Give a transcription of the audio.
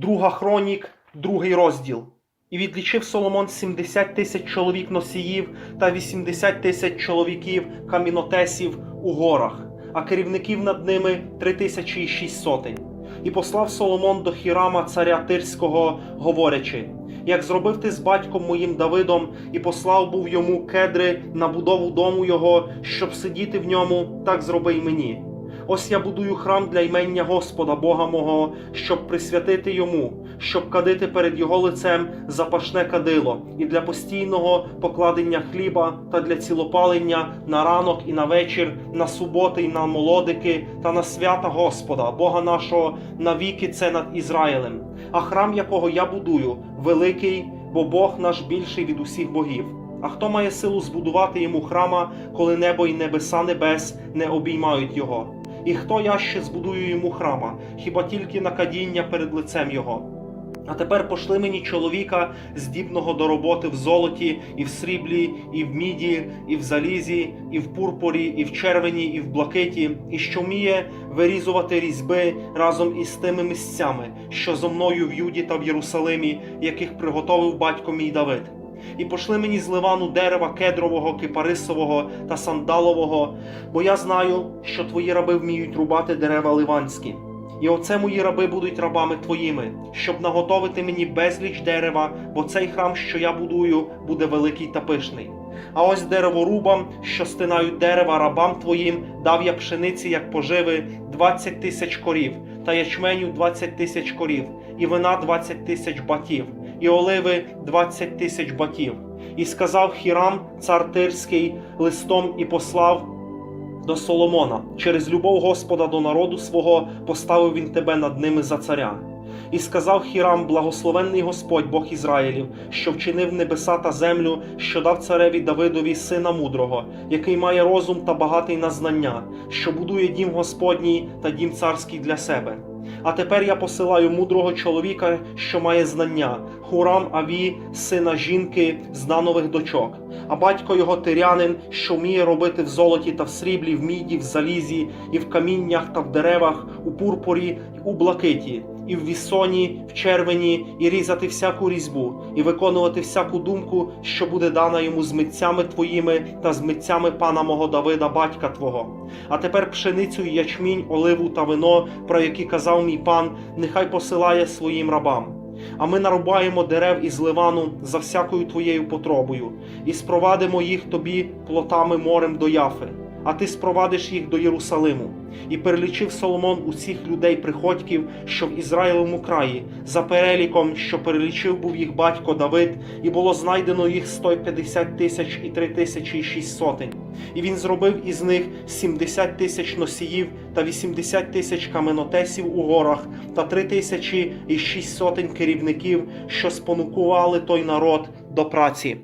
Друга хронік, другий розділ. І відлічив Соломон 70 тисяч чоловік носіїв та 80 тисяч чоловіків камінотесів у горах, а керівників над ними 3 тисячі шість сотень. І послав Соломон до Хірама, царя Тирського, говорячи: Як зробив ти з батьком моїм Давидом, і послав був йому кедри на будову дому його, щоб сидіти в ньому, так зроби й мені. Ось я будую храм для ймення Господа Бога мого, щоб присвятити йому, щоб кадити перед його лицем запашне кадило, і для постійного покладення хліба та для цілопалення на ранок і на вечір, на суботи і на молодики, та на свята Господа, Бога нашого, навіки це над Ізраїлем. А храм, якого я будую, великий, бо Бог наш більший від усіх богів. А хто має силу збудувати йому храма, коли небо і небеса небес не обіймають його? І хто я ще збудую йому храма, хіба тільки на кадіння перед лицем його? А тепер пошли мені чоловіка, здібного до роботи в золоті, і в сріблі, і в міді, і в залізі, і в пурпурі, і в червені, і в блакиті, і що вміє вирізувати різьби разом із тими місцями, що зо мною в Юді та в Єрусалимі, яких приготовив батько мій Давид. І пошли мені з ливану дерева кедрового, кипарисового та сандалового, бо я знаю, що твої раби вміють рубати дерева ливанські. І оце мої раби будуть рабами твоїми, щоб наготовити мені безліч дерева, бо цей храм, що я будую, буде великий та пишний. А ось дереворубам, що стинають дерева рабам твоїм, дав я пшениці, як поживи, двадцять тисяч корів, та ячменю двадцять тисяч корів, і вина двадцять тисяч батів, і оливи двадцять тисяч батів. І сказав Хірам, цар Тирський, листом і послав до Соломона. Через любов Господа до народу свого поставив він тебе над ними за царя. І сказав Хірам, благословенний Господь Бог Ізраїлів, що вчинив небеса та землю, що дав цареві Давидові сина мудрого, який має розум та багатий на знання, що будує дім Господній та дім царський для себе. А тепер я посилаю мудрого чоловіка, що має знання, Хурам Аві, сина жінки з Данових дочок, а батько його тирянин, що вміє робити в золоті та в сріблі, в міді, в залізі, і в каміннях та в деревах, у пурпурі, і у блакиті, і в вісоні, в червені, і різати всяку різьбу, і виконувати всяку думку, що буде дана йому з митцями твоїми та з митцями пана мого Давида, батька твого. А тепер пшеницю і ячмінь, оливу та вино, про які казав мій пан, нехай посилає своїм рабам. А ми нарубаємо дерев із ливану за всякою твоєю потробою, і спровадимо їх тобі плотами морем до Яфи, а ти спровадиш їх до Єрусалиму. І перелічив Соломон усіх людей приходьків, що в Ізраїлевому краї, за переліком, що перелічив був їх батько Давид, і було знайдено їх 150 тисяч і 3 тисячі і 6 сотень. І він зробив із них 70 тисяч носіїв та 80 тисяч каменотесів у горах, та 3 тисячі і 6 сотень керівників, що спонукували той народ до праці.